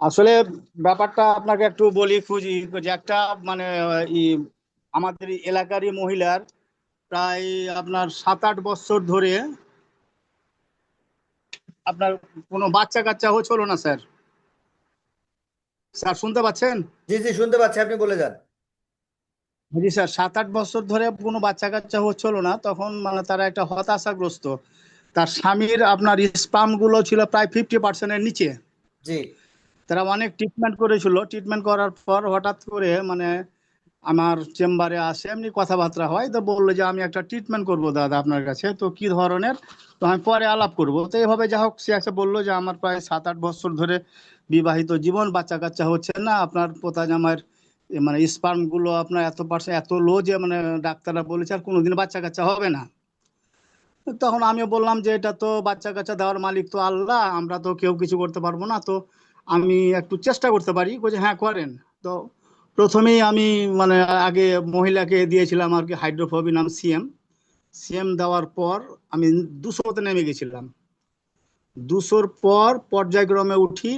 আসলে ব্যাপারটা আপনাকে একটু বলি খুঁজি যে একটা মানে আমাদের এলাকারই মহিলার প্রায় আপনার সাত আট বছর ধরে আপনার কোনো বাচ্চা কাচ্চা হচ্ছিল না স্যার। স্যার শুনতে পাচ্ছেন? জি জি শুনতে পাচ্ছি আপনি বলে যান। জি স্যার সাত আট বছর ধরে কোনো বাচ্চা কাচ্চা হচ্ছিল না তখন মানে তারা একটা হতাশাগ্রস্ত। তার স্বামীর আপনার স্পামগুলো ছিল প্রায় ফিফটি পার্সেন্টের নিচে। জি। তারা অনেক ট্রিটমেন্ট করেছিল। ট্রিটমেন্ট করার পর হঠাৎ করে মানে আমার চেম্বারে আসে, এমনি কথাবার্তা হয়। তো বলল যে, আমি একটা ট্রিটমেন্ট করব দাদা আপনার কাছে। তো কি ধরনের? তো আমি পরে আলাপ করব। তো এভাবে যা হোক, সে এসে বলল যে, আমার প্রায় সাত আট বছর ধরে বিবাহিত জীবন বাচ্চা কাচ্চা হচ্ছে না। আপনার পোতা জামাইয়ের মানে স্পার্মগুলো আপনার এত পার্সেন্ট এত লো যে মানে ডাক্তাররা বলেছে, আর কোনোদিন বাচ্চা কাচ্চা হবে না। তখন আমিও বললাম যে, এটা তো বাচ্চা কাচ্চা দেওয়ার মালিক তো আল্লাহ, আমরা তো কেউ কিছু করতে পারব না। তো আমি একটু চেষ্টা করতে পারি। বলছে হ্যাঁ করেন। তো প্রথমেই আমি মানে আগে মহিলাকে দিয়েছিলাম আর কি হাইড্রোফোবিনাম সিএম। সিএম দেওয়ার পর আমি দুশোতে নেমে গেছিলাম। দুশোর পর পর্যায়ক্রমে উঠি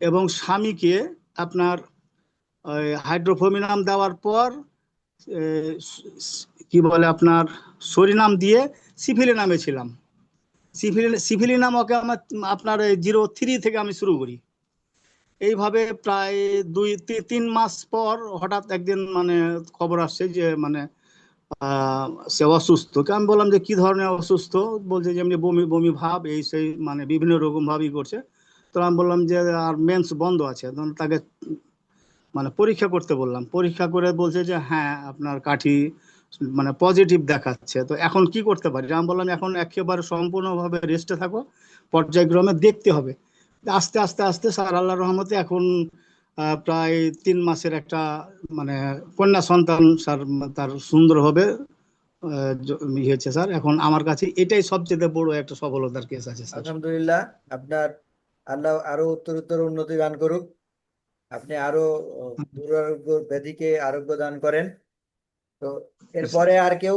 এবং স্বামীকে আপনার হাইড্রোফোমিনাম দেওয়ার পর কি বলে আপনার, সরিনাম দিয়ে সিফিলি নামে ছিলাম। সিফিলি সিফিলি নামকে আমার, আপনার জিরো থ্রি থেকে আমি শুরু করি। এইভাবে প্রায় দুই, তিন মাস পর হঠাৎ একদিন মানে খবর আসছে যে মানে সে অসুস্থ। আমি বললাম যে, কি ধরনের অসুস্থ? বলছে যে, এমনি বমি বমি ভাব, এই সেই মানে বিভিন্ন রকম ভাবই করছে। তো আমি বললাম যে, আর মেন্স বন্ধ আছে। তাকে মানে পরীক্ষা করতে বললাম। পরীক্ষা করে বলছে যে হ্যাঁ আপনার কাঠি মানে পজিটিভ দেখাচ্ছে। তো এখন কি করতে পারি? আমি বললাম, এখন একেবারে সম্পূর্ণভাবে রেস্টে থাকো, পর্যায়ক্রমে দেখতে হবে। আস্তে আস্তে আস্তে স্যার আল্লাহ রহমতে এখন প্রায় তিন মাসের একটা মানে কন্যা সন্তান স্যার, তার সুন্দর হবে ইয়ে হয়েছে স্যার। এখন আমার কাছে এটাই সবচেয়ে বড় একটা সফলতার কেস আছে স্যার। আলহামদুলিল্লাহ, আপনার আল্লাহ আরও উত্তরোত্তর উন্নতি দান করুক। আপনি আরও দুরারোগ্য ব্যাধিকে আরোগ্য দান করেন। তো এরপরে আর কেউ?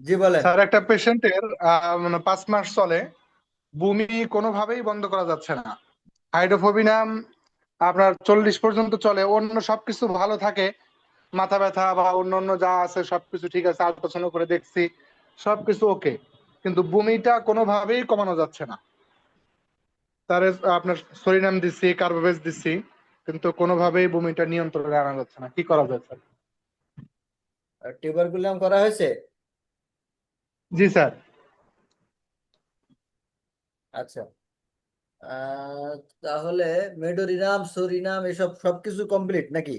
জি বলেন। স্যার একটা পেশেন্টের মানে পাঁচ মাস চলে বমি কোনোভাবেই বন্ধ করা যাচ্ছে না। হাইড্রোফোবিনাম আপনার চল্লিশ পর্যন্ত চলে অন্য সবকিছু ভালো থাকে মাথা ব্যথা বা অন্য অন্য যা আছে সবকিছু ঠিক আছে আল্ট্রাসাউন্ড করে দেখছি সবকিছু ওকে কিন্তু বমিটা কোনোভাবেই কমানো যাচ্ছে না। তার আপনার সরিনাম দিচ্ছি কার্বোভেজ দিচ্ছি। কিন্তু কোনোভাবেই বমিটা নিয়ন্ত্রণে আনা যাচ্ছে না। কি করা যায় স্যার? টিউবারকুলাম করা হয়েছে? জি স্যার। আচ্ছা। তাহলে মেডোরিনাম সরিনাম এসব সবকিছু কমপ্লিট নাকি?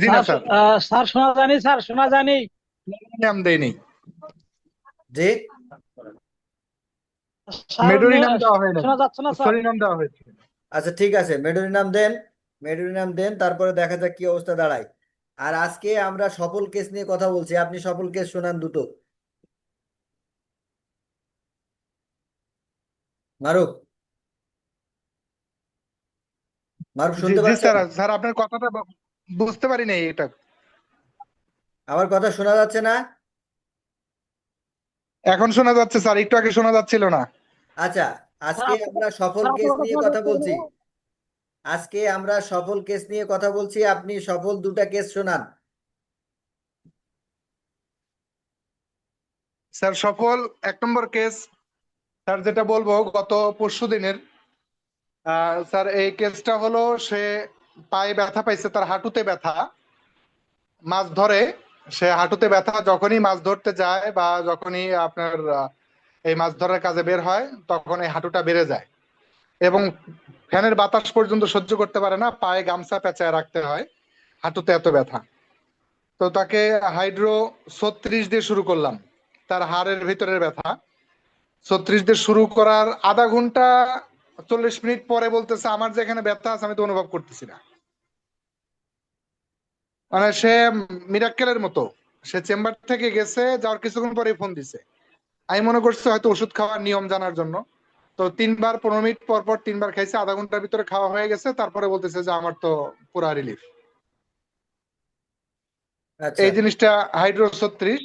জি না স্যার স্যার। শোনা জানি স্যার শোনা জানি নাম দেয়নি। জি? মেডোরিনাম দেওয়া হয় না শোনা যাচ্ছে না স্যার। সরিনাম দেওয়া হয়েছে। আচ্ছা ঠিক আছে মেডোরিনাম দেন মেডোরিনাম দেন তারপরে দেখা যাক কি অবস্থা দাঁড়ায়। আর আজকে আমরা সফল কেস নিয়ে কথা বলছি আপনি সফল কেস শোনান দুটো। মারুফ। মারুফ শুনতে পাচ্ছেন? স্যার স্যার আপনার কথাটা বুঝতে পারি নাই এটা। আমার কথা শোনা যাচ্ছে না? এখন শোনা যাচ্ছে স্যার একটু আগে শোনা যাচ্ছিল না। আচ্ছা আজকে আমরা সফল কেস নিয়ে কথা বলছি। আজকে আমরা সফল কেস নিয়ে কথা বলছি। আপনি সফল দুটা কেস শোনান। স্যার সফল এক নম্বর কেস স্যার যেটা বলব গত পরশু দিনের আহ, স্যার এই কেসটা হলো সে পায়ে ব্যথা পাইছে তার হাঁটুতে ব্যথা। মাছ ধরে সে হাঁটুতে ব্যথা যখনই মাছ ধরতে যায় বা যখনই আপনার আহ, এই মাছ ধরার কাজে বের হয়, তখন এই হাঁটুটা বেড়ে যায়। এবং ফ্যানের বাতাস পর্যন্ত সহ্য করতে পারে না, পায়ে গামছা পেঁচায় রাখতে হয়, হাঁটুতে এত ব্যথা। তো তাকে হাইড্রো ছত্রিশ দিয়ে শুরু করলাম, তার হাড়ের ভিতরের ব্যথা। ছত্রিশ দিয়ে শুরু করার আধা ঘণ্টা চল্লিশ মিনিট পরে বলতেছে, আমার যেখানে ব্যথা আছে, আমি তো অনুভব করতেছি না। মানে সে মিরাক্কেলের মতো, সে চেম্বার থেকে গেছে, যাওয়ার কিছুক্ষণ পরে ফোন দিছে। আমি মনে করছি হয়তো ওষুধ খাওয়ার নিয়ম জানার জন্য। তো তিনবার পনেরো মিনিট পর পর তিনবার খাইছে আধা ঘণ্টার ভিতরে খাওয়া হয়ে গেছে তারপরে বলতেছে যে আমার তো পুরা রিলিফ আচ্ছা। এই জিনিসটা হাইড্রো ছত্রিশ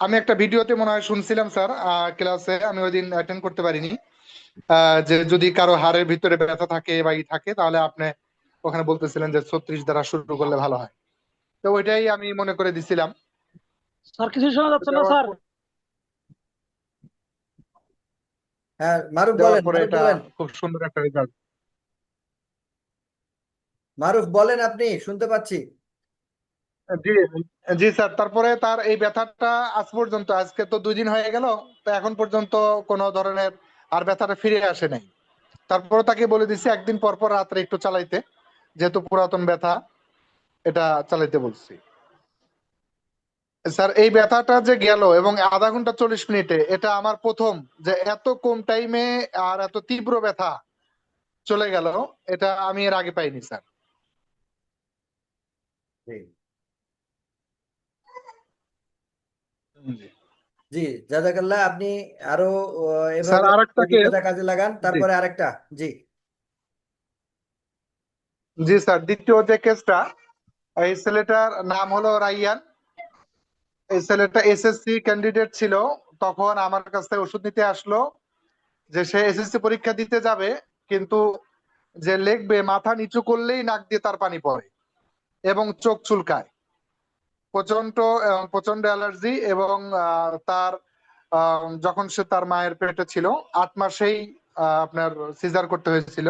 আমি একটা ভিডিওতে মনে হয় শুনছিলাম স্যার ক্লাসে আমি ওই দিন অ্যাটেন্ড করতে পারিনি। আহ, যে যদি কারও হাড়ের ভিতরে ব্যথা থাকে বা ই থাকে তাহলে আপনি ওখানে বলতেছিলেন যে ছত্রিশ দ্বারা শুরু করলে ভালো হয়। তো ওইটাই আমি মনে করে দিছিলাম। স্যার কিছু শোনা যাচ্ছে না স্যার? হ্যাঁ মারুফ বলেন পরে এটা খুব সুন্দর একটা রেজাল্ট মারুফ বলেন আপনি শুনতে পাচ্ছি। জি জি স্যার তারপরে তার এই ব্যথাটা আজ পর্যন্ত আজকে তো দুই দিন হয়ে গেল তো এখন পর্যন্ত কোনো ধরনের আর ব্যথাটা ফিরে আসে নাই। তারপরে তাকে বলে দিছি একদিন পর পর রাত্রে একটু চালাইতে যেহেতু পুরাতন ব্যথা এটা চালাইতে বলছি। স্যার এই ব্যথাটা যে গেল এবং আধা ঘণ্টা চল্লিশ মিনিটে এটা আমার প্রথম যে এত কম টাইমে আর এত তীব্র ব্যথা চলে গেল এটা আমি এর আগে পাইনি স্যার। জি। জাজাকাল্লাহ আপনি আরও স্যার আরেকটা কাজে লাগান তারপরে আরেকটা জি। জি স্যার দ্বিতীয় যে কেসটা এই ছেলেটার নাম হলো রাইয়ান। এই ছেলেটা এসএসসি ক্যান্ডিডেট ছিল, তখন আমার কাছে ওষুধ নিতে আসলো যে সে এসএসসি পরীক্ষা দিতে যাবে, কিন্তু যে লিখবে, মাথা নিচু করলেই নাক দিয়ে তার পানি পড়ে এবং চোখ চুলকায়। প্রচণ্ড প্রচণ্ড অ্যালার্জি এবং তার যখন সে তার মায়ের পেটে ছিল, আট মাসেই আপনার সিজার করতে হয়েছিল।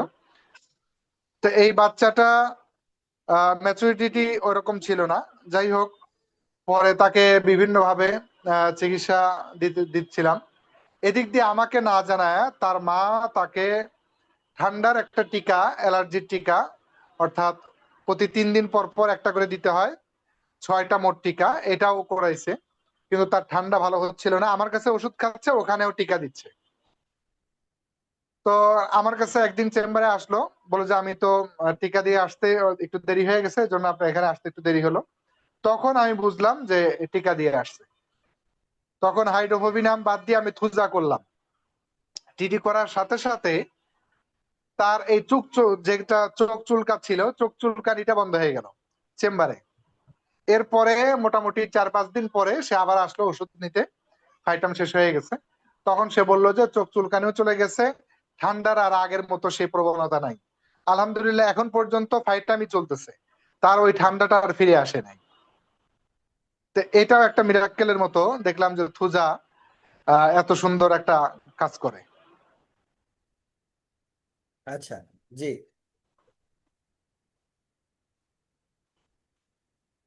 তো এই বাচ্চাটা ম্যাচুরিটি ওরকম ছিল না। যাই হোক পরে তাকে বিভিন্ন ভাবে চিকিৎসা দিচ্ছিলাম। এদিক দিয়ে আমাকে না জানায় তার মা তাকে ঠান্ডার একটা টিকা, অ্যালার্জির টিকা, অর্থাৎ প্রতি তিন দিন পর পর একটা করে দিতে হয়, ছয়টা মোট টিকা, এটাও করাইছে। কিন্তু তার ঠান্ডা ভালো হচ্ছিল না। আমার কাছে ওষুধ খাচ্ছে, ওখানেও টিকা দিচ্ছে। তো আমার কাছে একদিন চেম্বারে আসলো বলে যে, আমি তো টিকা দিয়ে আসতে একটু দেরি হয়ে গেছে জন্য আপনার এখানে আসতে একটু দেরি হলো। তখন আমি বুঝলাম যে টিকা দিয়ে আসছে। তখন হাইড্রোফোবিনাম বাদ দিয়ে আমি থুজা করলাম। টিটি করার সাথে সাথে তার এই চোখ যেটা চোখ চুলকাচ্ছিল, চোখ চুলকানিটা বন্ধ হয়ে গেল চেম্বারে। এরপরে মোটামুটি চার পাঁচ দিন পরে সে আবার আসলো ওষুধ নিতে। ফাইটাম শেষ হয়ে গেছে। তখন সে বলল যে চোখ চুলকানিও চলে গেছে, ঠান্ডার আর আগের মতো সেই প্রবণতা নাই। আলহামদুলিল্লাহ, এখন পর্যন্ত ফাইটামই চলতেছে। তার ওই ঠান্ডাটা আর ফিরে আসে নাই। তো এটাও একটা মিরাক্কেলের মতো। দেখলাম যে থুজা আহ, এত সুন্দর একটা কাজ করে। আচ্ছা জি।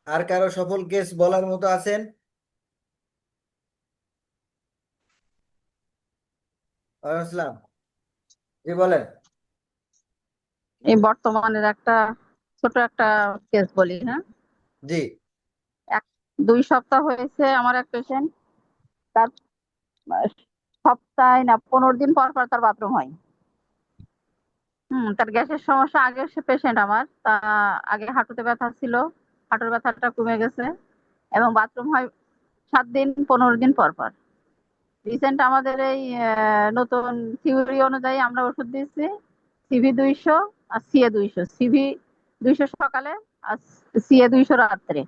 আর কারও সফল কেস বলার মতো আছেন? আসসালাম। জি বলেন। এই বর্তমানের একটা ছোট একটা কেস বলি হ্যাঁ? জি। দুই সপ্তাহ হয়েছে আমার এক পেশেন্ট তার সপ্তাহে না, পনেরো দিন পর পর তার বাথরুম হয়। হুম, তার গ্যাসের সমস্যা আগে সে পেশেন্ট আমার। তা, আগে হাঁটুতে ব্যথা ছিল, হাঁটুর ব্যথাটা কমে গেছে। এবং বাথরুম হয় সাত দিন, পনেরো দিন পর পর। রিসেন্ট আমাদের এই নতুন থিওরি অনুযায়ী আমরা ওষুধ দিচ্ছি সিভি দুইশো আর সিএ দুইশো। সিভি দুইশো সকালে আর সিএ দুইশো রাত্রে।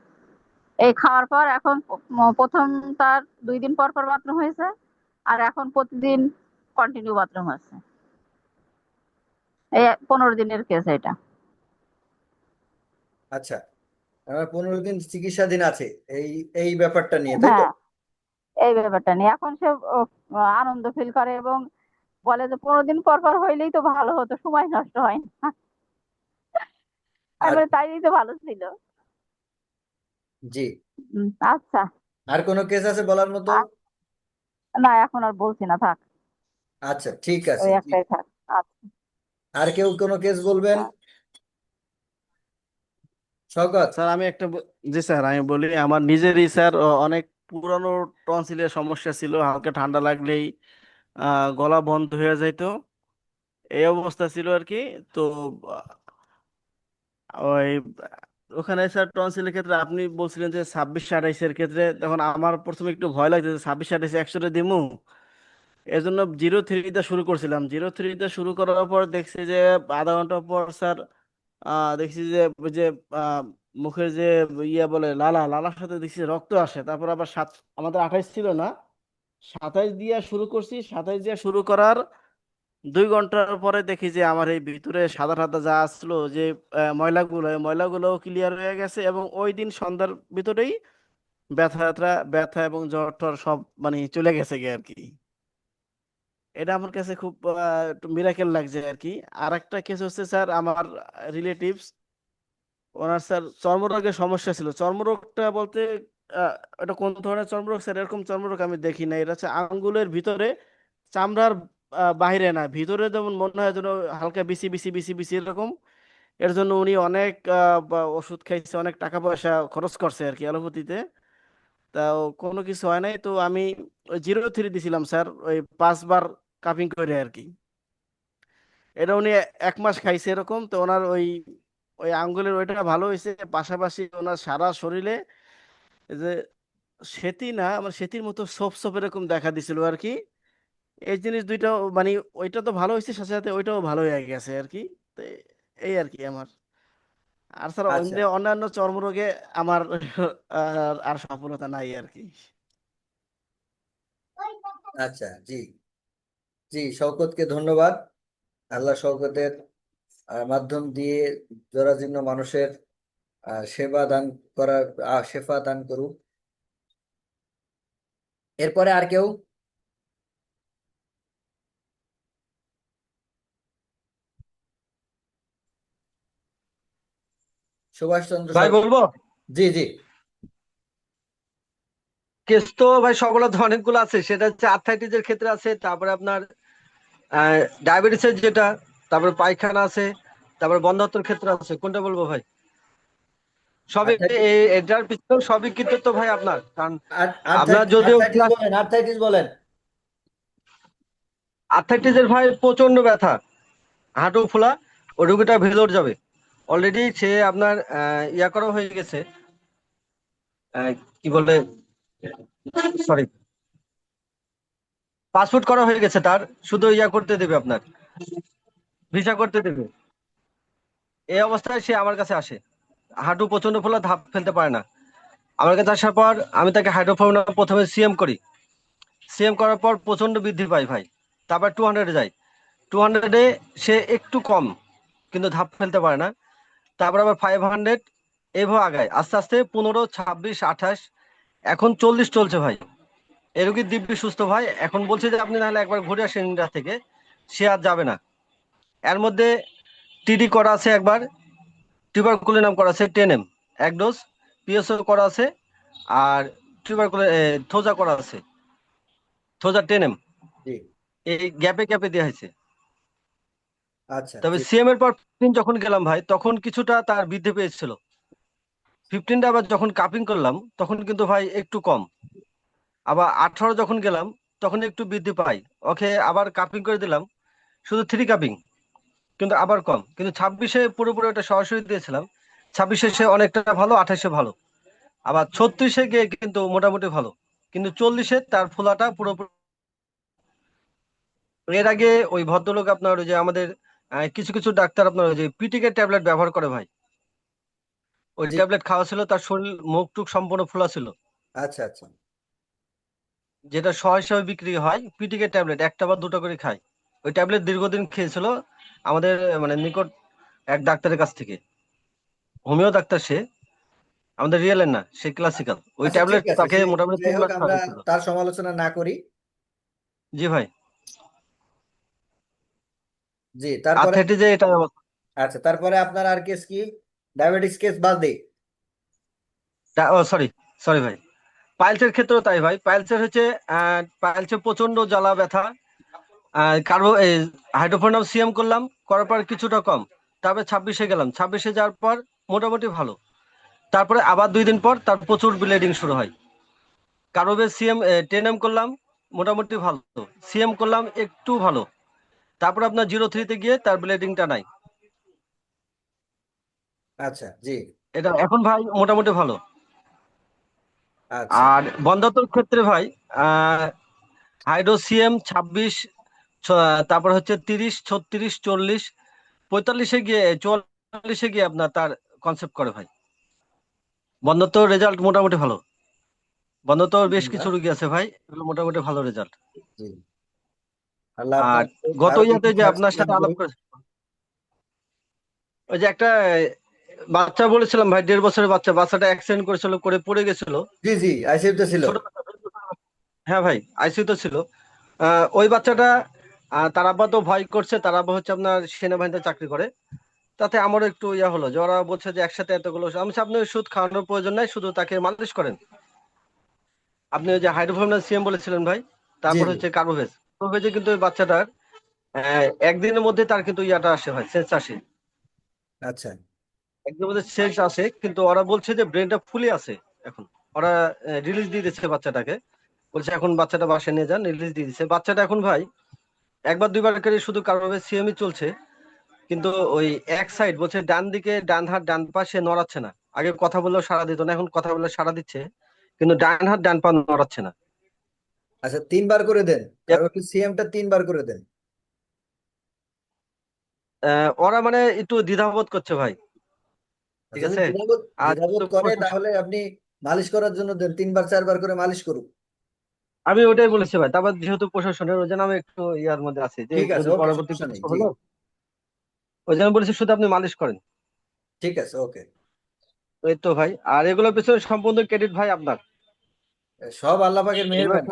এই খাওয়ার পর এখন প্রথম তার দুই দিন পর পর বাথরুম হয়েছে আর এখন প্রতিদিন কন্টিনিউ বাথরুম হচ্ছে এই পনেরো দিনের কেস এটা। আচ্ছা আমার পনেরো দিন চিকিৎসাধীন আছে এই এই ব্যাপারটা নিয়ে তাই তো? হ্যাঁ এই ব্যাপারটা নিয়ে। এখন সে আনন্দ ফিল করে এবং বলে যে পনেরো দিন পর পর হইলেই তো ভালো হতো সময় নষ্ট হয় না। তাইলেই তো ভালো ছিল। জি। আচ্ছা। আর কোনো কেস আছে বলার মতো? না এখন আর বলছি না থাক। আচ্ছা ঠিক আছে ওই একটাই থাক আচ্ছা। আর কেউ কোনো কেস বলবেন? শওকত স্যার আমি একটা জি স্যার আমি বলি আমার নিজেরই স্যার অনেক পুরানো টনসিলের সমস্যা ছিল হালকা ঠান্ডা লাগলেই আহ, গলা বন্ধ হয়ে যাইতো। এই অবস্থা ছিল আর কি তো ওই ওখানে স্যার টনসিলের ক্ষেত্রে আপনি বলছিলেন যে ছাব্বিশ আঠাইশের ক্ষেত্রে, তখন আমার প্রথমে একটু ভয় লাগছে যে ছাব্বিশ আঠাইশে একশোটা দিমু। এই জন্য জিরো থ্রিতে শুরু করছিলাম। জিরো থ্রিতে শুরু করার পর দেখছি যে আধা ঘণ্টা পর স্যার দেখছি যে যে মুখের যে ইয়া বলে লালা, লালার সাথে দেখছি রক্ত আসে। তারপর আবার সাত, আমাদের আঠাইশ ছিল না। সাতাইশ দিয়া শুরু করছি। সাতাইশ দিয়া শুরু করার দুই ঘণ্টার পরে দেখি যে আমার এই ভিতরে সাদা সাদা যা আসলো যে ময়লাগুলো, এই ময়লাগুলো ক্লিয়ার হয়ে গেছে এবং ওই দিন সন্ধ্যার ভিতরেই ব্যথা ব্যথা এবং জ্বর টর সব মানে চলে গেছে গিয়ে আর কি এটা আমার কাছে খুব মিরাকেল লাগছে আর কি আর একটা কেস হচ্ছে স্যার আমার রিলেটিভস ওনার স্যার চর্মরোগের সমস্যা ছিল। চর্মরোগটা বলতে এটা কোন ধরনের চর্মরোগ স্যার? এরকম চর্মরোগ আমি দেখি না এটা হচ্ছে আঙ্গুলের ভিতরে চামড়ার বাইরে না। ভিতরে যেমন মনে হয় যেন হালকা বিসি বিসি বিসি বিসি এরকম। এর জন্য উনি অনেক ওষুধ খাইছে, অনেক টাকা পয়সা খরচ করছে আর কি অ্যালোপ্যাথিতে। তাও কোনো কিছু হয় নাই। তো আমি জিরো থ্রি দিছিলাম স্যার, ওই পাঁচবার কাপিং করে আর কি। এটা উনি এক মাস খাইছে এরকম। তো ওনার ওই ওই আঙ্গুলের ওইটা ভালো হয়েছে পাশাপাশি ওনার সারা শরীরে যে সেতি না আমার সেতির মতো সোপ সোপ এরকম দেখা দিছিল আর কি। এই জিনিস দুইটা মানে ওইটা তো ভালো হয়েছে সাথে সাথে ওইটাও ভালো হয়ে গেছে আর কি তো এই আর কি আমার। আর স্যার আচ্ছা। অন্য অন্যান্য চর্মরোগে আমার আর আর সফলতা নাই আর কি আচ্ছা জি। জি শওকতকে ধন্যবাদ। আল্লাহ শওকতের আহ, মাধ্যম দিয়ে জরাজীর্ণ মানুষের আহ, সেবা দান করার আহ, শেফা দান করুক। এরপরে আর কেউ? সুভাষ চন্দ্র ভাই বলব? জি জি। কেস তো ভাই সকলের অনেকগুলো আছে সেটা হচ্ছে আর্থাইটিসের ক্ষেত্রে আছে তারপরে আপনার ডায়াবেটিসের যেটা তারপরে পায়খানা আছে তারপরে বন্ধাত্মর ক্ষেত্রে আছে কোনটা বলব ভাই? সবই এটার পিছনেও সবই কিন্তু তো ভাই আপনার কারণ আপনার যদিও আর্থাইটিস বলেন আর্থাইটিসের ভাই প্রচণ্ড ব্যথা হাঁটু ফোলা ওই রোগীটা ভেলোর যাবে। অলরেডি সে আপনার ইয়া করা হয়ে গেছে। কি বলে? সরি পাসপোর্ট করা হয়ে গেছে তার, শুধু ইয়া করতে দেবে আপনার। ভিসা করতে দেবে। এই অবস্থায় সে আমার কাছে আসে। হাঁটু প্রচণ্ড ফোলা, ধাপ ফেলতে পারে না। আমার কাছে আসার পর আমি তাকে হাইড্রোফোনা প্রথমে সিএম করি। সিএম করার পর প্রচণ্ড বৃদ্ধি পাই ভাই। তারপর টু হান্ড্রেডে যাই। টু হান্ড্রেডে সে একটু কম, কিন্তু ধাপ ফেলতে পারে না। তারপর আবার ফাইভ হান্ড্রেড এভাবে আগায়। আস্তে আস্তে পনেরো ছাব্বিশ আঠাশ এখন চল্লিশ চলছে ভাই। এ রোগীর দিব্যি সুস্থ ভাই। এখন বলছে যে আপনি নাহলে একবার ঘুরে আসেন ইন্ডিয়া থেকে। সে আর যাবে না। এর মধ্যে টিডি করা আছে একবার। টিউবার কুলের টিউবারকুলিনাম করা আছে টেন এম এক ডোজ পিএসও করা আছে। আর টিউবারকুলি থোজা করা আছে। থোজা টেন এম এই গ্যাপে গ্যাপে দেওয়া হয়েছে। আচ্ছা তবে সিএম এর পর 15 যখন গেলাম ভাই তখন কিছুটা তার বৃদ্ধি পেয়েছিল। ফিফটিনটা আবার যখন কাপিং করলাম তখন কিন্তু ভাই একটু কম। আবার আঠারো যখন গেলাম তখন একটু বৃদ্ধি পাই। ওকে আবার কাপিং করে দিলাম। শুধু থ্রি কাপিং কিন্তু আবার কম। কিন্তু ছাব্বিশে পুরোপুরি ওটা সরাসরি দিয়েছিলাম। ছাব্বিশে সে অনেকটা ভালো আঠাশে ভালো। আবার ছত্রিশে গিয়ে কিন্তু মোটামুটি ভালো। কিন্তু চল্লিশে তার ফোলাটা পুরোপুরি এর আগে ওই ভদ্রলোক আপনার ওই যে আমাদের কিছু কিছু ডাক্তার আপনার ওই যে পিটিকে ট্যাবলেট ব্যবহার করে ভাই। ওই ট্যাবলেট খাওয়া ছিল তার শরীর মুখ টুক সম্পূর্ণ ফোলা ছিল। আচ্ছা আচ্ছা। যেটা শ হিসাবে বিক্রি হয় পিটিকে ট্যাবলেট একটা বা দুটো করে খায়। ওই ট্যাবলেট দীর্ঘদিন খেয়েছিল আমাদের মানে নিকট এক ডাক্তারের কাছ থেকে। হোমিও ডাক্তার সে আমাদের রিয়েলের না সে ক্লাসিক্যাল ওই আচ্ছা, ট্যাবলেট তাকে মোটামুটি তার সমালোচনা না করি। জি ভাই। জি তারপরে আর্থাইটিসে এটা আচ্ছা তারপরে আপনার আর কেস কি? ডায়াবেটিস কেস বাদ দিই ও সরি সরি ভাই। পাইলসের ক্ষেত্রেও তাই ভাই। পাইলসের হচ্ছে পাইলসে প্রচণ্ড জ্বালা ব্যথা। কার্বো হাইড্রোফোনাম সিএম করলাম করার পর কিছুটা কম। তারপরে ছাব্বিশে গেলাম। ছাব্বিশে যাওয়ার পর মোটামুটি ভালো। তারপরে আবার দুই দিন পর তার প্রচুর ব্লিডিং শুরু হয়। কার্বোবে সিএম টেন এম করলাম মোটামুটি ভালো। সিএম করলাম একটু ভালো। তারপরে আপনার জিরো থ্রিতে গিয়ে তার ব্লিডিংটা নাই। আচ্ছা জি। এটা এখন ভাই মোটামুটি ভালো। আচ্ছা। আর বন্ধাত্মর ক্ষেত্রে ভাই হাইড্রোসিএম ছাব্বিশ তারপর হচ্ছে তিরিশ ছত্রিশ চল্লিশ পঁয়তাল্লিশে গিয়ে চুয়াল্লিশে গিয়ে আপনার তার কনসেপ্ট করে ভাই। বন্ধত্ব রেজাল্ট মোটামুটি ভালো। বন্ধত্ব বেশ কিছু না? রোগী আছে ভাই মোটামুটি ভালো রেজাল্ট আর গত ইয়াতে যে আপনার সাথে আলাপ করে। ওই যে একটা বাচ্চা বলেছিলাম ভাই দেড় বছরের বাচ্চা বাচ্চাটা অ্যাক্সিডেন্ট করেছিল করে পড়ে গেছিল। জি জি আইসিইউতে ছিল। হ্যাঁ ভাই আইসিইউতে ছিল। ওই বাচ্চাটা তার আব্বা তো ভয় করছে তার আব্বা হচ্ছে আপনার সেনাবাহিনীতে চাকরি করে। তাতে আমারও একটু ইয়া হলো যে ওরা বলছে যে একসাথে এতগুলো আমি আপনি সুদ খাওয়ানোর প্রয়োজন নাই শুধু তাকে মালিশ করেন। আপনি ওই যে হাইড্রোফর্মিন সিএম বলেছিলেন ভাই তারপর। হচ্ছে কার্বোভেজ কার্বোভেজে কিন্তু ওই বাচ্চাটার একদিনের মধ্যে তার কিন্তু ইয়াটা আসে ভাই সেন্স আসে। আচ্ছা। একদিনের মধ্যে সেন্স আসে কিন্তু ওরা বলছে যে ব্রেনটা ফুলে আছে এখন। ওরা রিলিজ দিয়ে দিচ্ছে বাচ্চাটাকে। বলছে এখন বাচ্চাটা বাসায় নিয়ে যান রিলিজ দিয়ে দিচ্ছে বাচ্চাটা এখন ভাই একবার দুইবার করে শুধু কার্বোভেজ সিএমই চলছে কিন্তু ওই এক সাইড বলছে ডান দিকে ডান হাত ডান পা সে নড়াচ্ছে না। আগে কথা বললেও সাড়া দিত না এখন কথা বললে সাড়া দিচ্ছে কিন্তু ডান হাত ডান পা নড়াচ্ছে না। আচ্ছা তিনবার করে দেন। আর একটু সিএমটা তিনবার করে দেন। ওরা মানে একটু দ্বিধাবোধ করছে ভাই। ঠিক আছে? আর দ্বিধাবোধ করে তাহলে আপনি মালিশ করার জন্য দেন। তিনবার চারবার করে মালিশ করুন। আমি ওটাই বলেছি ভাই। তারপর যেহেতু প্রশাসনের ওই জন্য আমি একটু ইয়ার মধ্যে আছি। যে ঠিক আছে, পরবর্তী হলো ওই জন্য বলেছি শুধু আপনি মালিশ করেন। ঠিক আছে ওকে। এই তো ভাই। আর এগুলোর পিছনে সম্পূর্ণ ক্রেডিট ভাই আপনার। সব আল্লাহ পাকের মেহেরবানি।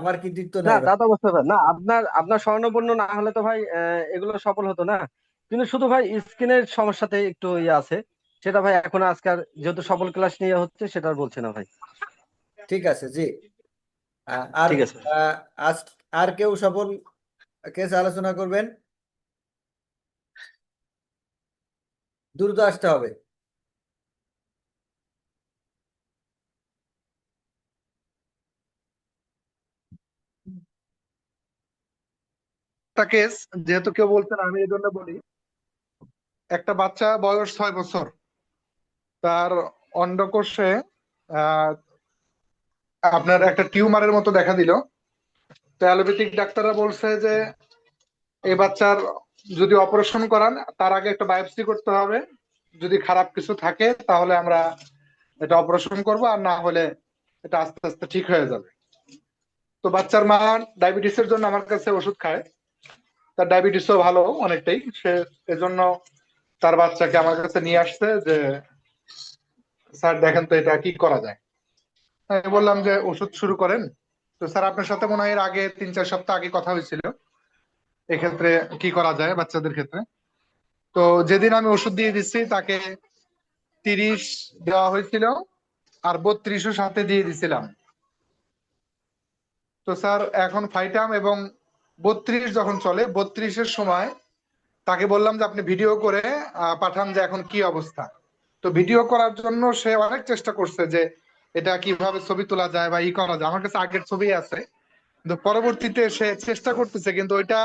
আমার কৃতিত্ব না তা তো অবশ্যই না আপনার আপনার স্বর্ণপন্ন না হলে তো ভাই এগুলো সফল হতো না। কিন্তু শুধু ভাই স্কিনের সমস্যাতে একটু ইয়ে আছে। সেটা ভাই এখন আজকাল যেহেতু সফল ক্লাস নিয়ে হচ্ছে সেটা আর বলছে না ভাই। ঠিক আছে জি। আর ঠিক আছে। আর কেউ সফল কেস আলোচনা করবেন? দ্রুত আসতে হবে। একটা কেস যেহেতু কেউ বলছেন আমি এই জন্য বলি। একটা বাচ্চা বয়স ছয় বছর। তার অন্ডকোষে আপনার একটা টিউমারের মতো দেখা দিল। তো অ্যালোপ্যাথিক ডাক্তাররা বলছে যে, এই বাচ্চার যদি অপারেশন করান, তার আগে একটা বায়োপসি করতে হবে। যদি খারাপ কিছু থাকে, তাহলে আমরা এটা অপারেশন করব, আর না হলে এটা আস্তে আস্তে ঠিক হয়ে যাবে। তো বাচ্চার মা ডায়াবেটিসের জন্য আমার কাছে ওষুধ খায়। তার ডায়াবেটিস ডায়াবেটিসও ভালো অনেকটাই। সে এজন্য তার বাচ্চাকে আমার কাছে নিয়ে আসছে যে, স্যার, দেখেন তো এটা কি করা যায়? আমি বললাম যে, ওষুধ শুরু করেন। তো স্যার, আপনার সাথে মনে হয় এর আগে তিন চার সপ্তাহ আগে কথা হয়েছিল এক্ষেত্রে কি করা যায় বাচ্চাদের ক্ষেত্রে? তো যেদিন আমি ওষুধ দিয়ে দিচ্ছি তাকে তিরিশ দেওয়া হয়েছিল আর বত্রিশও সাথে দিয়ে দিছিলাম। তো স্যার, এখন ফাইটাম এবং বত্রিশ যখন চলে, বত্রিশের সময় তাকে বললাম যে, আপনি ভিডিও করে পাঠান যে এখন কি অবস্থা। তো ভিডিও করার জন্য সে অনেক চেষ্টা করছে যে, এটা কীভাবে ছবি তোলা যায় বা ই করা যায়? আমার কাছে আগের ছবি আছে। কিন্তু পরবর্তীতে সে চেষ্টা করতেছে, কিন্তু ওইটা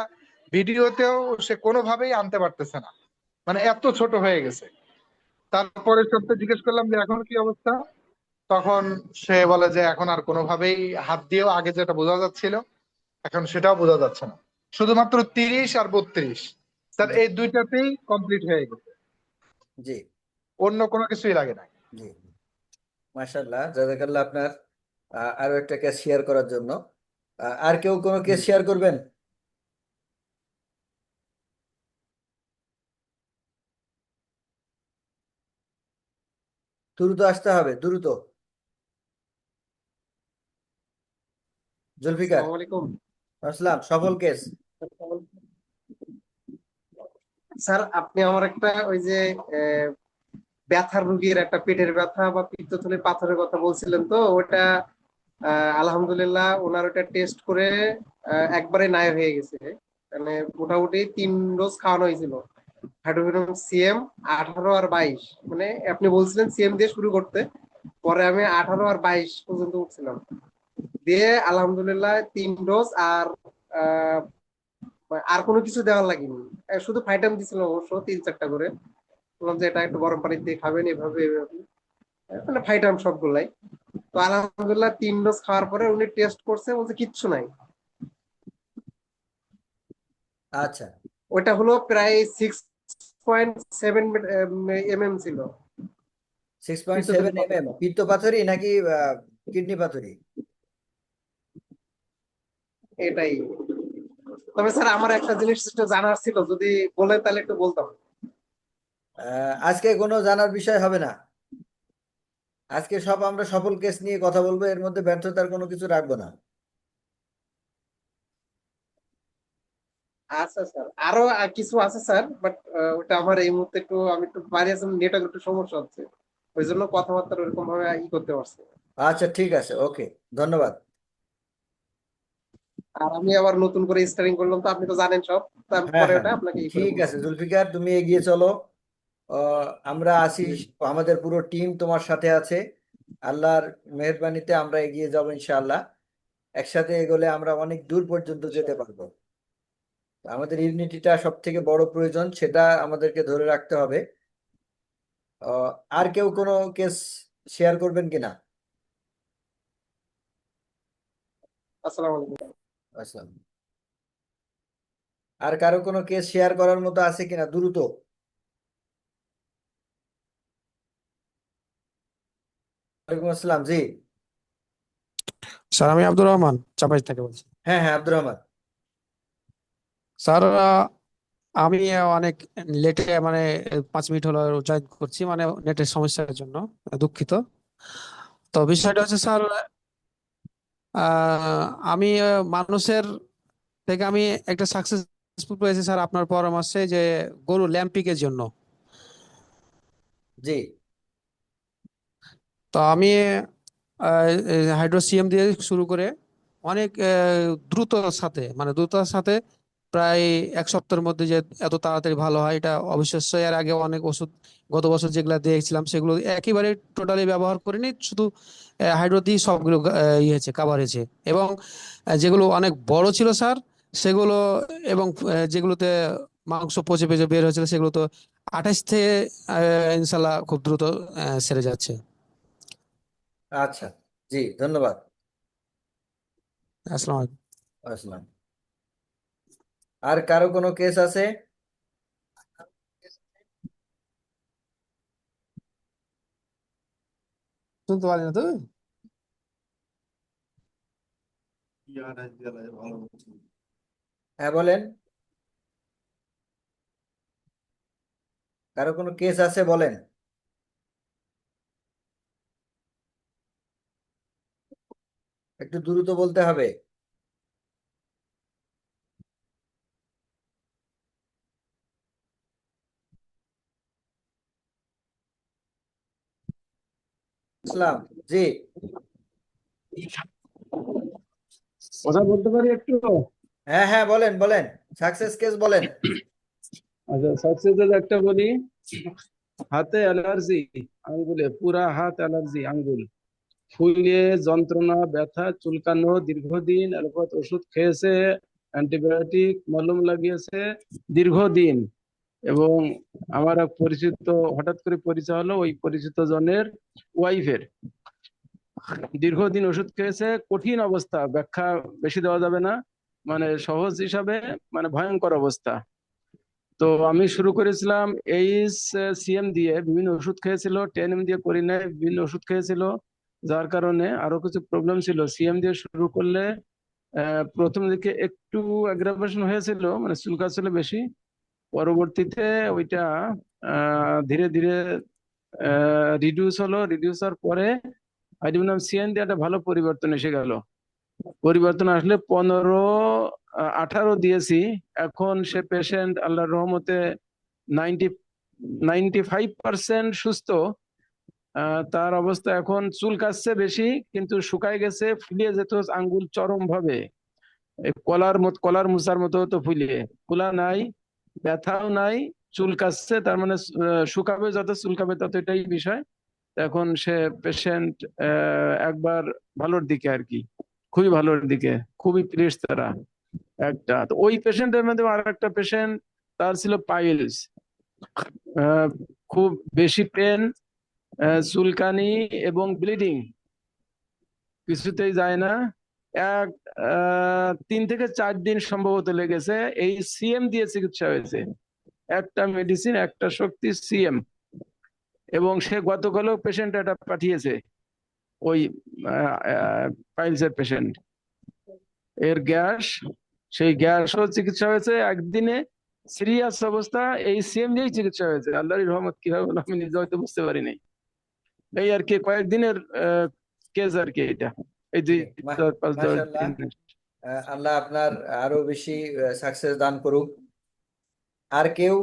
ভিডিওতেও সে কোনোভাবেই আনতে পারতেছে না। মানে এত ছোট হয়ে গেছে। তারপরে সত্যি জিজ্ঞেস করলাম যে, এখন কি অবস্থা? তখন সে বলে যে, এখন আর কোনোভাবেই হাত দিয়েও আগে যেটা বোঝা যাচ্ছিল এখন সেটাও বোঝা যাচ্ছে না। শুধুমাত্র তিরিশ আর বত্রিশ। স্যার এই দুইটাতেই কমপ্লিট হয়ে গেছে। জি। অন্য কোনো কিছুই লাগে না। জি। মাশাআল্লাহ জাজাকাল্লাহ আপনার আহ, আরও একটা কেস শেয়ার করার জন্য। আর কেউ কোনো কেস শেয়ার করবেন? দ্রুত আসতে হবে দ্রুত। জুলফিকার। আসলাম, সফল কেস স্যার, আপনি আমার একটা ওই যে ব্যথার রুগীর একটা পেটের ব্যথা বা পিত্তথলির পাথরের কথা বলছিলেন তো, ওটা আলহামদুলিল্লাহ ওনার ওটা টেস্ট করে একবারে নাই হয়ে গেছে। মানে মোটামুটি তিন ডোজ খাওয়ানো হয়েছিল। হাইড্রোভিরম সিএম আঠারো আর বাইশ। মানে আপনি বলছিলেন সিএম দিয়ে শুরু করতে, পরে আমি আঠারো আর বাইশ পর্যন্ত উঠছিলাম। দিয়ে আলহামদুলিল্লাহ তিন ডোজ আর আর কোনো কিছু দেওয়ার লাগেনি। শুধু ফাইটাম দিছিল অবশ্য তিন চারটা করে। বললাম যে এটা একটু গরম পানি দিয়ে খাবেন এভাবে এভাবে। মানে ফাইটাম সবগুলাই। তো আলহামদুলিল্লাহ তিন ডোজ খাওয়ার পরে উনি টেস্ট করছে বলছে কিচ্ছু নাই। আচ্ছা। ওটা হলো প্রায় six point seven M M ছিল। Six point seven M M পিত্ত পাথরি নাকি কিডনি পাথরি এটাই। তবে স্যার আমার একটা জিনিস একটু জানার ছিল যদি বলেন তাহলে একটু বলতাম। আজকে কোনো জানার বিষয় হবে না। আজকে সব আমরা সফল কেস নিয়ে কথা বলব এর মধ্যে ব্যর্থতার কোনো কিছু রাখব না। আচ্ছা স্যার আরও কিছু আছে স্যার বাট ওটা আমার এই মুহূর্তে একটু আমি একটু বাইরে আছি নেটওয়ার্ক একটু সমস্যা হচ্ছে। ওই জন্য কথাবার্তা ওরকম ভাবে ই করতে পারছি। আচ্ছা ঠিক আছে ওকে ধন্যবাদ। আর আমি আবার নতুন করে স্টারিং করলাম তো আপনি তো জানেন সব। তারপরে হ্যাঁ, ওটা আপনাকে ঠিক আছে জুলফিকার তুমি এগিয়ে চলো। আমরা আছি আমাদের পুরো টিম তোমার সাথে আছে। আল্লাহর মেহেরবানিতে আমরা এগিয়ে যাব ইনশাআল্লাহ। একসাথে এগোলে আমরা অনেক দূর পর্যন্ত যেতে পারব। আমাদের ইউনিটিটা সব থেকে বড় প্রয়োজন সেটা আমাদেরকে ধরে রাখতে হবে। আর কেউ কোনো কেস শেয়ার করবেন কিনা? আসসালামু আলাইকুম। আসসালাম আর কারও কোনো কেস শেয়ার করার মতো আছে কিনা? দ্রুত। ওয়ালাইকুম আসসালাম জি। স্যার আমি আব্দুর রহমান চাপাই থেকে বলছি। হ্যাঁ হ্যাঁ আব্দুর রহমান। স্যার আমি অনেক লেটে মানে পাঁচ মিনিট হলো জয়েন করছি মানে নেটের সমস্যার জন্য দুঃখিত। তো বিষয়টা হচ্ছে স্যার আমি মানুষের থেকে আমি একটা সাকসেসফুল পেয়েছি স্যার আপনার পরামর্শে যে গরু ল্যাম্পিকের জন্য। জি। তো আমি হাইড্রোসিয়াম দিয়ে শুরু করে অনেক দ্রুততার সাথে মানে দ্রুততার সাথে প্রায় এক সপ্তাহের মধ্যে যে এত তাড়াতাড়ি ভালো হয় এটা অবিশ্বাস্য। এর আগে অনেক ওষুধ গত বছর যেগুলো দিয়েছিলাম সেগুলো একেবারে টোটালি ব্যবহার করিনি শুধু হাইড্রো দিয়ে সবগুলো ইয়ে হয়েছে কাভার হয়েছে। এবং যেগুলো অনেক বড় ছিল স্যার সেগুলো এবং যেগুলোতে মাংস পচে পচে বের হয়েছিল সেগুলো তো আঠাশ থেকে ইনশাল্লাহ খুব দ্রুত সেরে যাচ্ছে। আচ্ছা জি ধন্যবাদ। আসসালামু আলাইকুম। আসসালাম আর কারও কোনো কেস আছে? শুনতে পারি না তুই হ্যাঁ বলেন। কারও কোনো কেস আছে বলেন। একটু দ্রুত বলতে হবে। ইসলাম জি। কথা বলতে পারি একটু? হ্যাঁ হ্যাঁ বলেন বলেন। সাকসেস কেস বলেন। আচ্ছা সাকসেসের একটা বলি। হাতে অ্যালার্জি আঙ্গুলে পুরা হাত অ্যালার্জি আঙ্গুল। ফুলিয়ে যন্ত্রণা ব্যথা চুলকানো দীর্ঘদিন অ্যালোপ্যাথ ওষুধ খেয়েছে অ্যান্টিবায়োটিক মলম লাগিয়েছে দীর্ঘদিন। এবং আমার এক পরিচিত, হঠাৎ করে পরিচয় হলো ওই পরিচিত জনের ওয়াইফের দীর্ঘদিন ওষুধ খেয়েছে, কঠিন অবস্থা, ব্যাখ্যা বেশি দেওয়া যাবে না মানে সহজ হিসাবে মানে ভয়ঙ্কর অবস্থা। তো আমি শুরু করেছিলাম এইচ সিএম দিয়ে, বিভিন্ন ওষুধ খেয়েছিল টেন এম দিয়ে করি নাই, বিভিন্ন ওষুধ খেয়েছিল, যার কারণে আরও কিছু প্রবলেম ছিল। সিএম দিয়ে শুরু করলে প্রথম দিকে একটু অ্যাগ্রাভেশন হয়েছিল মানে চুলকাচ্ছিল বেশি পরবর্তীতে ওইটা ধীরে ধীরে রিডিউস হলো রিডিউস হওয়ার পরে আইডিমিনাম সিএন দিয়ে একটা ভালো পরিবর্তন এসে গেল। পরিবর্তন আসলে পনেরো আঠারো দিয়েছি। এখন সে পেশেন্ট আল্লাহর রহমতে নাইনটি নাইনটি ফাইভ পার্সেন্ট সুস্থ তার অবস্থা এখন চুল কাচ্ছে বেশি, কিন্তু শুকায় গেছে, ফুলিয়ে যেত আঙ্গুল চরম ভাবে কলার মত, কলার মুসার মতো তো ফুলিয়ে। ফুলা নাই। ব্যথাও নাই, চুল কাচ্ছে তার মানে শুকাবে যত চুলকাবে তত, এটাই বিষয়। এখন সে পেশেন্ট একবার ভালোর দিকে আর কি, খুবই ভালোর দিকে, খুবই প্লিজ তারা, একটা। তো ওই পেশেন্টের মধ্যে আর একটা পেশেন্ট তার ছিল পাইলস খুব বেশি পেন চুলকানি এবং ব্লিডিং কিছুতেই যায় না। এক তিন থেকে চার দিন সম্ভবত লেগেছে। এই সিএম দিয়ে চিকিৎসা হয়েছে। একটা মেডিসিন একটা শক্তি সিএম এবং সে গতকালও পেশেন্ট এটা পাঠিয়েছে। ওই পাইলসের পেশেন্ট এর গ্যাস, সেই গ্যাসও চিকিৎসা হয়েছে একদিনে। সিরিয়াস অবস্থা, এই সেম দিয়েই চিকিৎসা হয়েছে। আল্লাহর রহমত কি হবে আমি নিজে হয়তো বুঝতে পারিনি। এই আর কি, কয়েকদিনের কেস আর কি এটা। এই দুই চার পাঁচ দশ মাশাআল্লাহ। দিন আহ, আল্লাহ আপনার আরও বেশি সাকসেস দান করুক। আর কেউ?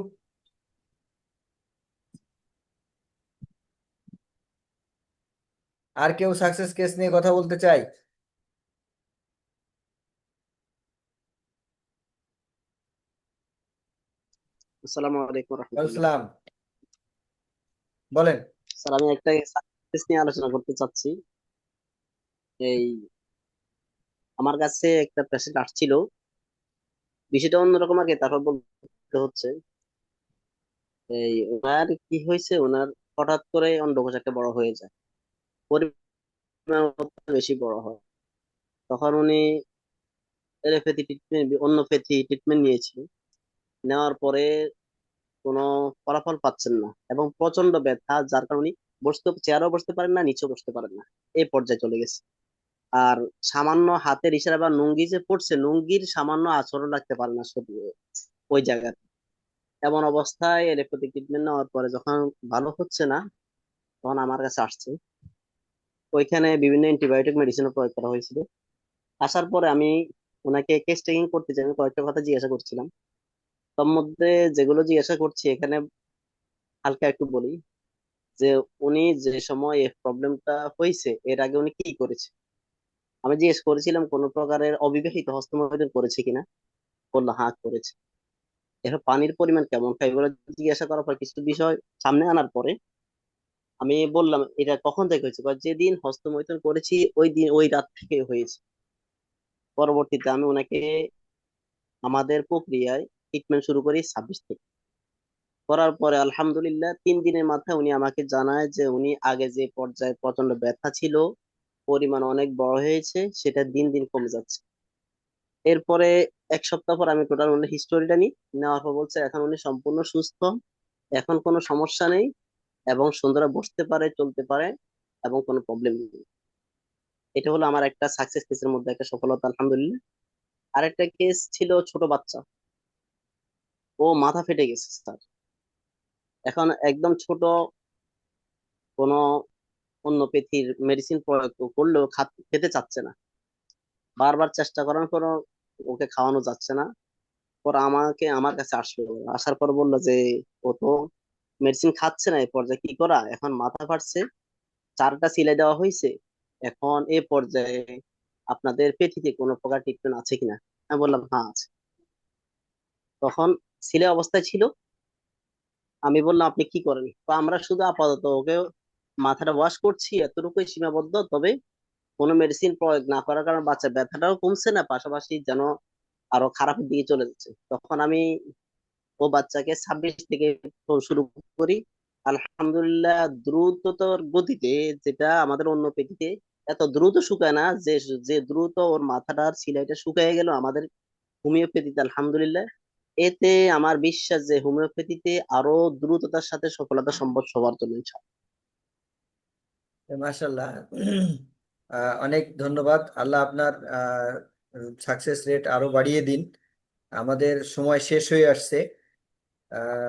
আর কেউ সাকসেস কেস নিয়ে কথা বলতে চাই আসসালামু আলাইকুম রহমতুল্লাহ। আসসালাম। বলেন। স্যার আমি একটা সাকসেস নিয়ে আলোচনা করতে চাচ্ছি। এই আমার কাছে একটা পেশেন্ট আসছিল। বিষয়টা অন্যরকম আগে তারপর বলতে হচ্ছে, এই ওনার কি হয়েছে? ওনার হঠাৎ করে অন্ডকোষ একটা বড় হয়ে যায়। বেশি বড় হয়। তখন উনি এলোপ্যাথি ট্রিটমেন্ট অন্য প্যাথি ট্রিটমেন্ট নিয়েছিলেন নেওয়ার পরে কোনো ফলাফল পাচ্ছেন না এবং প্রচণ্ড ব্যথা, যার কারণে বসতে, চেয়ারও বসতে পারেন না, নিচেও বসতে পারেন না। এই পর্যায়ে চলে গেছে। আর সামান্য হাতের ইশারা বা নুঙ্গি যে পড়ছে নুঙ্গির সামান্য আচরণ রাখতে পারে না শুধু ওই জায়গাতে এমন অবস্থায় এলোপ্যাথিক ট্রিটমেন্ট নেওয়ার পরে যখন ভালো হচ্ছে না, তখন আমার কাছে আসছে। ওইখানে বিভিন্ন অ্যান্টিবায়োটিক মেডিসিনও প্রয়োগ করা হয়েছিল। আসার পরে আমি ওনাকে কেস টেকিং করতে চাই আমি কয়েকটা কথা জিজ্ঞাসা করছিলাম। তার মধ্যে যেগুলো জিজ্ঞাসা করছি, এখানে হালকা একটু বলি যে উনি যে সময় এই প্রবলেমটা হয়েছে, এর আগে উনি কি করেছে? আমি জিজ্ঞেস করেছিলাম কোন প্রকারের অবিবাহিত হস্তমৈথুন করেছে কিনা? বলল হ্যাঁ করেছে। এর পানির পরিমাণ কেমন? খায় এগুলো জিজ্ঞাসা করার পর কিছু বিষয় সামনে আনার পরে আমি বললাম, এটা কখন থেকে হয়েছে? যেদিন হস্তমৈথুন করেছি, ওই দিন, ওই রাত থেকে হয়েছে। পরবর্তীতে আমি ওনাকে আমাদের প্রক্রিয়ায় ট্রিটমেন্ট শুরু করি ছাব্বিশ থেকে। করার পরে আলহামদুলিল্লাহ তিন দিনের মাথায় উনি আমাকে জানায় যে উনি আগে যে পর্যায়ে প্রচণ্ড ব্যথা ছিল পরিমাণ অনেক বড় হয়েছে, সেটা দিন দিন কমে যাচ্ছে। এরপরে এক সপ্তাহ পর আমি টোটাল উনি হিস্টোরিটা নিই, নেওয়ার পর বলছে এখন উনি সম্পূর্ণ সুস্থ, এখন কোনো সমস্যা নেই এবং সুন্দর বসতে পারে, চলতে পারে এবং কোনো প্রবলেম নেই। এটা হলো আমার একটা সাকসেস কেসের মধ্যে একটা সফলতা, আলহামদুলিল্লাহ। আরেকটা কেস ছিল ছোট বাচ্চা। ও মাথা ফেটে গেছে স্যার এখন একদম ছোট কোনো অন্য পেথির মেডিসিন প্রয়োগ করলেও খেতে চাচ্ছে না। বারবার চেষ্টা করার পরও ওকে খাওয়ানো যাচ্ছে না। পর আমাকে, আমার কাছে আসলো। আসার পর বলল যে, ও তো মেডিসিন খাচ্ছে না এই পর্যায়ে কি করা? এখন মাথা ফাটছে, চারটা সিলাই দেওয়া হয়েছে এখন এ পর্যায়ে আপনাদের পেথিতে কোনো প্রকার ট্রিটমেন্ট আছে কিনা? আমি বললাম হ্যাঁ আছে। তখন সিলাই অবস্থায় ছিল। আমি বললাম, আপনি কি করেন? আমরা শুধু আপাতত ওকে মাথাটা ওয়াশ করছি, এতটুকুই সীমাবদ্ধ। তবে কোনো মেডিসিন প্রয়োগ না করার কারণে বাচ্চার ব্যথাটাও কমছে না, পাশাপাশি যেন আরও খারাপের দিকে চলে যাচ্ছে। তখন আমি ও বাচ্চাকে ছাব্বিশ থেকে শুরু করি। আলহামদুলিল্লাহ দ্রুততর গতিতে যেটা আমাদের অন্য পেটিতে এত দ্রুত শুকায় না, যে যে দ্রুত ওর মাথাটার সিলাইটা শুকিয়ে গেল আমাদের হোমিওপ্যাথিতে আলহামদুলিল্লাহ। এতে আমার বিশ্বাস যে হোমিওপ্যাথিতে আরও দ্রুততার সাথে সফলতা সম্ভব সবার জন্য। মাশাল্লাহ অনেক ধন্যবাদ। আল্লাহ আপনার সাকসেস রেট আরও বাড়িয়ে দিন। আমাদের সময় শেষ হয়ে আসছে।